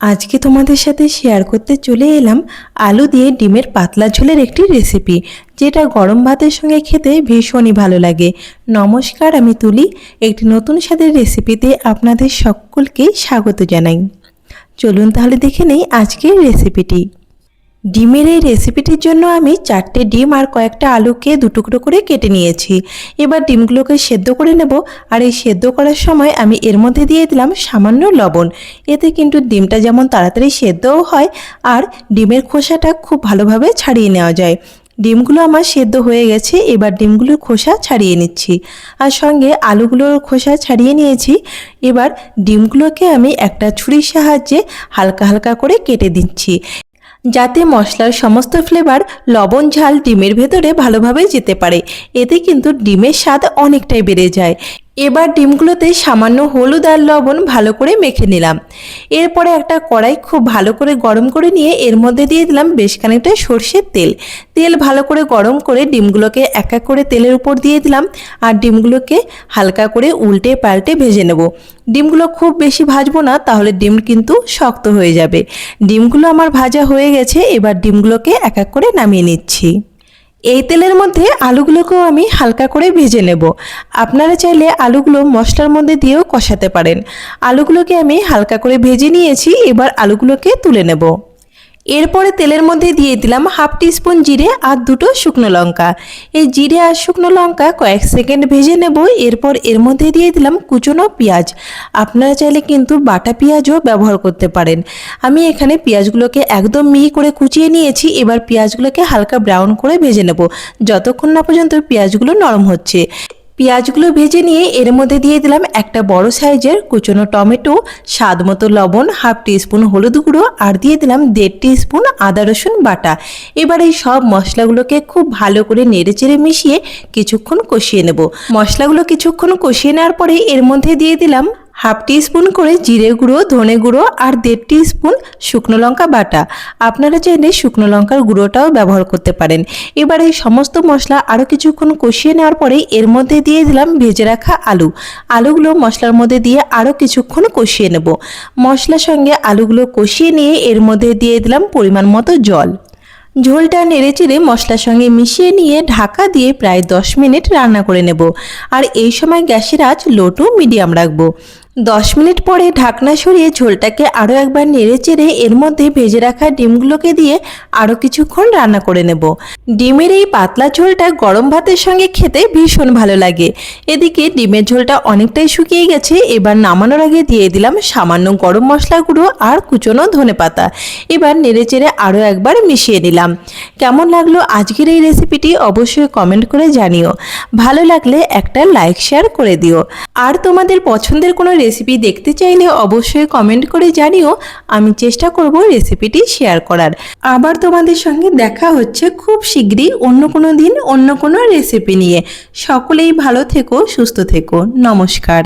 আজকে তোমাদের সাথে শেয়ার করতে চলে এলাম আলু দিয়ে ডিমের পাতলা ঝোলের একটি রেসিপি যেটা গরম ভাতের সঙ্গে খেতে ভীষণই ভালো লাগে। নমস্কার, আমি তুলি। একটি নতুন স্বাদের রেসিপিতে আপনাদের সকলকে স্বাগত জানাই। চলুন তাহলে দেখে নেই আজকের রেসিপিটি ডিমের এই রেসিপিটির জন্য আমি চারটে ডিম আর কয়েকটা আলুকে দুটুকরো করে কেটে নিয়েছি। এবার ডিমগুলোকে সেদ্ধ করে নেব আর এই সেদ্ধ করার সময় আমি এর মধ্যে দিয়ে দিলাম সামান্য লবণ। এতে কিন্তু ডিমটা যেমন তাড়াতাড়ি সেদ্ধও হয় আর ডিমের খোসাটা খুব ভালোভাবে ছাড়িয়ে নেওয়া যায়। ডিমগুলো আমার সেদ্ধ হয়ে গেছে, এবার ডিমগুলোর খোসা ছাড়িয়ে নিচ্ছি। আর সঙ্গে আলুগুলোর খোসা ছাড়িয়ে নিয়েছি। এবার ডিমগুলোকে আমি একটা ছুরির সাহায্যে হালকা হালকা করে কেটে দিচ্ছি। যাতে মশলার সমস্ত ফ্লেভার লবণ, ঝাল, ডিমের ভেতরে ভালোভাবে যেতে পারে। এতে কিন্তু ডিমের স্বাদ অনেকটাই বেড়ে যায়। এবার ডিমগুলোতে সামান্য হলুদ আর লবণ ভালো করে মেখে নিলাম। এরপরে একটা কড়াই খুব ভালো করে গরম করে নিয়ে এর মধ্যে দিয়ে দিলাম বেশ খানিকটা সর্ষের তেল। তেল ভালো করে গরম করে ডিমগুলোকে এক এক করে তেলের উপর দিয়ে দিলাম আর ডিমগুলোকে হালকা করে উল্টে পাল্টে ভেজে নেব। ডিমগুলো খুব বেশি ভাজবো না, তাহলে ডিম কিন্তু শক্ত হয়ে যাবে। ডিমগুলো আমার ভাজা হয়ে গেছে, এবার ডিমগুলোকে এক এক করে নামিয়ে নিচ্ছি। এই তেলের মধ্যে আলুগুলোকেও আমি হালকা করে ভেজে নেব। আপনারা চাইলে আলুগুলো মশলার মধ্যে দিয়েও কষাতে পারেন। আলুগুলোকে আমি হালকা করে ভেজে নিয়েছি, এবার আলুগুলোকে তুলে নেব। এরপরে তেলের মধ্যে দিয়ে দিলাম হাফ টিস্পুন জিরে আর দুটো শুকনো লঙ্কা। এই জিরে আর শুকনো লঙ্কা কয়েক সেকেন্ড ভেজে নেব, এরপর এর মধ্যে দিয়ে দিলাম কুচনো পেঁয়াজ। আপনারা চাইলে কিন্তু বাটা পেঁয়াজও ব্যবহার করতে পারেন। আমি এখানে পেঁয়াজগুলোকে একদম মিহি করে কুচিয়ে নিয়েছি, এবার পেঁয়াজগুলোকে হালকা ব্রাউন করে ভেজে নেব, যতক্ষণ না পর্যন্ত পেঁয়াজগুলো নরম হচ্ছে। পেঁয়াজগুলো ভেজে নিয়ে এর মধ্যে দিয়ে দিলাম একটা বড় সাইজের কুচনো টমেটো, স্বাদ মতো লবণ, হাফ টিস্পুন হলুদ গুঁড়ো আর দিয়ে দিলাম দেড় টিস্পুন আদা রসুন বাটা। এবার এই সব মশলাগুলোকে খুব ভালো করে নেড়ে চেড়ে মিশিয়ে কিছুক্ষণ কষিয়ে নেব। মশলাগুলো কিছুক্ষণ কষিয়ে নেওয়ার পরে এর মধ্যে দিয়ে দিলাম হাফ স্পুন করে জিরে গুঁড়ো, ধনে গুঁড়ো আর দেড় স্পুন শুকনো লঙ্কা বাটা। আপনারা চাইলে শুকনো লঙ্কার গুঁড়োটাও ব্যবহার করতে পারেন। এবার সমস্ত মশলা আরও কিছুক্ষণ কষিয়ে নেওয়ার পরে এর মধ্যে দিয়ে দিলাম ভেজে রাখা আলু। আলুগুলো মশলার মধ্যে দিয়ে আরও কিছুক্ষণ কষিয়ে নেব। মশলার সঙ্গে আলুগুলো কষিয়ে নিয়ে এর মধ্যে দিয়ে দিলাম পরিমাণ মতো জল। ঝোলটা নেড়েচেড়ে মশলার সঙ্গে মিশিয়ে নিয়ে ঢাকা দিয়ে প্রায় দশ মিনিট রান্না করে নেব। আর এই সময় গ্যাসের আঁচ লো টু মিডিয়াম রাখব। দশ মিনিট পরে ঢাকনা সরিয়ে ঝোলটাকে আরও একবার নেড়ে চেড়ে এর মধ্যে ভেজে রাখা ডিমগুলোকে দিয়ে আরও কিছুক্ষণ রান্না করে নেব। ডিমের এই পাতলা ঝোলটা গরম ভাতের সঙ্গে খেতে ভীষণ ভালো লাগে। এদিকে ডিমের ঝোলটা অনেকটাই শুকিয়ে গেছে, এবার নামানোর আগে দিয়ে দিলাম সামান্য গরম মশলা গুঁড়ো আর কুচনো ধনে পাতা। এবার নেড়ে চেড়ে আরও একবার মিশিয়ে নিলাম। কেমন লাগল আজকের এই রেসিপিটি অবশ্যই কমেন্ট করে জানিও। ভালো লাগলে একটা লাইক, শেয়ার করে দিও। আর তোমাদের পছন্দের কোনো রেসিপি দেখতে চাইলে অবশ্যই কমেন্ট করে জানিও, আমি চেষ্টা করব রেসিপিটি শেয়ার করার। আবার তোমাদের সঙ্গে দেখা হচ্ছে খুব শীঘ্রই অন্য কোনো দিন, অন্য কোনো রেসিপি নিয়ে। সকলেই ভালো থেকো, সুস্থ থেকো। নমস্কার।